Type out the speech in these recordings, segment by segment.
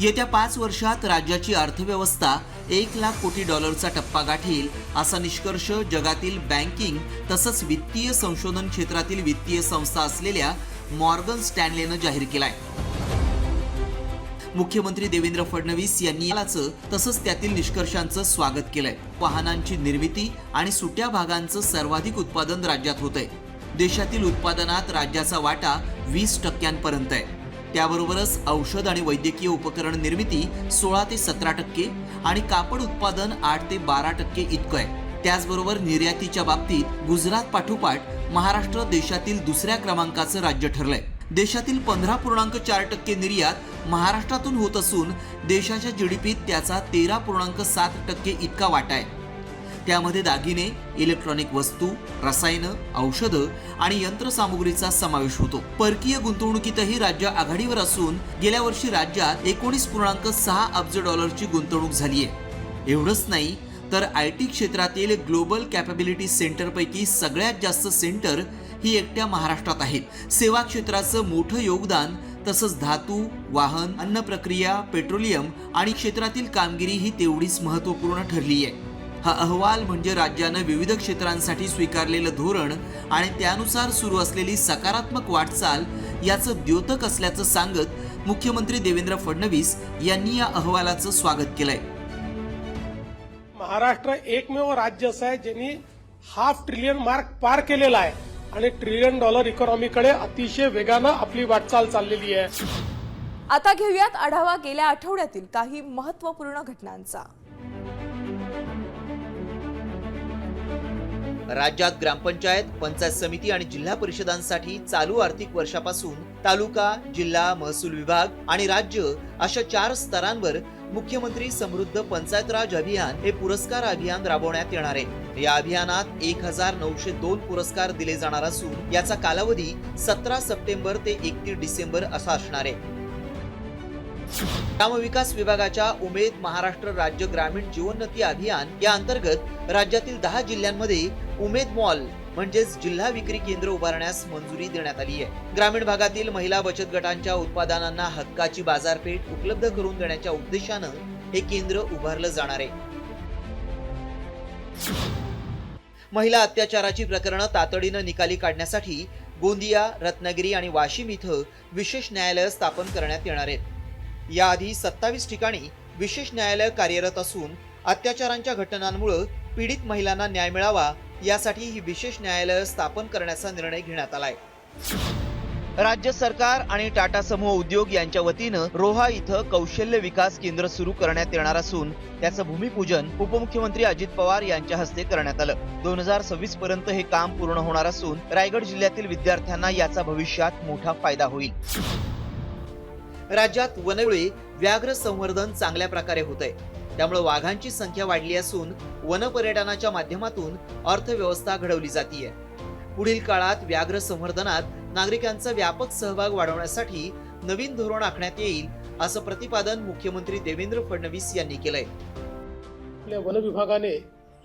येत्या पाच वर्षात राज्याची अर्थव्यवस्था एक लाख कोटी डॉलरचा टप्पा गाठेल असा निष्कर्ष जगातील बँकिंग तसंच वित्तीय संशोधन क्षेत्रातील वित्तीय संस्था असलेल्या मॉर्गन स्टॅनलेनं जाहीर केला आहे मुख्यमंत्री देवेंद्र फडणवीस यांनी याचं तसंच त्यातील निष्कर्षांचं स्वागत केलंय. वाहनांची निर्मिती आणि सुट्या भागांचं सर्वाधिक उत्पादन राज्यात होतंय. देशातील उत्पादनात राज्याचा वाटा वीस टक्क्यांपर्यंत आहे. त्याबरोबरच औषध आणि वैद्यकीय उपकरण निर्मिती सोळा ते सतरा टक्के आणि कापड उत्पादन आठ ते बारा टक्के इतकं आहे. त्याचबरोबर निर्यातीच्या बाबतीत गुजरात पाठोपाठ महाराष्ट्र देशातील दुसऱ्या क्रमांकाचं राज्य ठरलंय. देशातील पंधरा पूर्णांक चार टक्के निर्यात महाराष्ट्रातून होत असून देशाच्या जीडीपीत त्याचा तेरा पूर्णांक सात टक्के इतका वाटा आहे. त्यामध्ये दागिने इलेक्ट्रॉनिक वस्तू रसायनं औषधं आणि यंत्रसामुग्रीचा समावेश होतो. परकीय गुंतवणुकीतही राज्य आघाडीवर असून गेल्या वर्षी राज्यात एकोणीस पूर्णांक सहा अब्ज डॉलरची गुंतवणूक झाली आहे. एवढंच नाही तर आय टी क्षेत्रातील ग्लोबल कॅपेबिलिटी सेंटरपैकी सगळ्यात जास्त सेंटर ही एकट्या महाराष्ट्रात आहेत. सेवा क्षेत्राचं मोठं योगदान तसंच धातू वाहन अन्न प्रक्रिया पेट्रोलियम आणि क्षेत्रातील कामगिरी ही तेवढीच महत्त्वपूर्ण ठरली आहे. हा अहवाल म्हणजे राज्यानं विविध क्षेत्रांसाठी स्वीकारलेलं धोरण आणि त्यानुसार सुरू असलेली सकारात्मक वाटचाल याचं द्योतक असल्याचं सांगत मुख्यमंत्री देवेंद्र फडणवीस यांनी या अहवालाचं स्वागत केलंय. महाराष्ट्र एकमेव राज्य असं आहे ज्यांनी हाफ ट्रिलियन मार्क पार केलेला आहे आणि ट्रिलियन डॉलर इकॉनॉमीकडे अतिशय वेगानं आपली वाटचाल चाललेली आहे. आता घेऊयात आढावा गेल्या आठवड्यातील काही महत्त्वपूर्ण घटनांचा. राज्यात ग्रामपंचायत पंचायत समिती आणि जिल्हा परिषदांसाठी चालू आर्थिक वर्षापासून तालुका जिल्हा महसूल विभाग आणि राज्य अशा चार स्तरांवर मुख्यमंत्री समृद्ध पंचायत राज अभियान हे पुरस्कार अभियान राबवण्यात येणार आहे. या अभियानात एक हजार नऊशे दोन पुरस्कार दिले जाणार असून याचा कालावधी सतरा सप्टेंबर ते एकतीस डिसेंबर असा असणार आहे. ग्रामविकास विभागाच्या उमेद महाराष्ट्र राज्य ग्रामीण जीवोन्नती अभियान या अंतर्गत राज्यातील दहा जिल्ह्यांमध्ये उमेद मॉल म्हणजेच जिल्हा विक्री केंद्र उभारण्यास मंजुरी देण्यात आली आहे. ग्रामीण भागातील महिला बचत गटांच्या उत्पादनांना हक्काची बाजारपेठ उपलब्ध करून देण्याच्या उद्देशानं हे केंद्र उभारलं जाणार आहे. महिला अत्याचाराची प्रकरणं तातडीनं निकाली काढण्यासाठी गोंदिया रत्नागिरी आणि वाशिम इथं विशेष न्यायालय स्थापन करण्यात येणार आहेत. याआधी सत्तावीस ठिकाणी विशेष न्यायालय कार्यरत असून अत्याचारांच्या घटनांमुळे पीडित महिलांना न्याय मिळावा यासाठी ही विशेष न्यायालय स्थापन करण्याचा निर्णय घेण्यात आलाय. राज्य सरकार आणि टाटा समूह उद्योग यांच्या वतीनं रोहा इथं कौशल्य विकास केंद्र सुरू करण्यात येणार असून त्याचं भूमिपूजन उपमुख्यमंत्री अजित पवार यांच्या हस्ते करण्यात आलं. दोन हजार सव्वीस पर्यंत हे काम पूर्ण होणार असून रायगड जिल्ह्यातील विद्यार्थ्यांना याचा भविष्यात मोठा फायदा होईल. राज्यात वनवेळी व्याघ्र संवर्धन चांगल्या प्रकारे होत आहे त्यामुळे वाघांची संख्या वाढली असून वनपर्यटनाच्या माध्यमातून अर्थव्यवस्था घडवली जातीये. पुढील काळात व्याघ्र संवर्धनात नागरिकांचा व्यापक सहभाग वाढवण्यासाठी नवीन धोरण आखण्यात येईल असं प्रतिपादन मुख्यमंत्री देवेंद्र फडणवीस यांनी केलंय. आपल्या वन विभागाने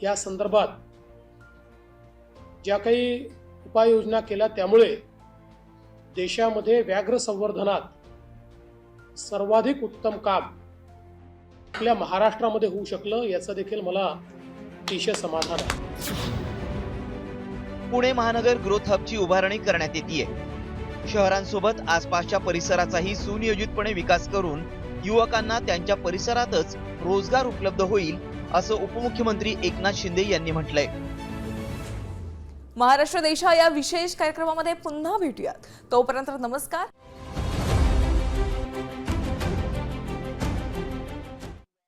या संदर्भात ज्या काही उपाययोजना केल्या त्यामुळे देशामध्ये व्याघ्र संवर्धनात सर्वाधिक उत्तम काम आपल्या महाराष्ट्रामध्ये होऊ शकलं याचं देखील मला अतिशय समाधान आहे. पुणे महानगर ग्रोथ हबची उभारणी करण्यात येते शहरांसोबत आसपासच्या परिसराचाही सुनियोजितपणे विकास करून युवकांना त्यांच्या परिसरातच रोजगार उपलब्ध होईल असं उपमुख्यमंत्री एकनाथ शिंदे यांनी म्हटलंय. महाराष्ट्र देशा या विशेष कार्यक्रमामध्ये पुन्हा भेटूयात. तोपर्यंत नमस्कार.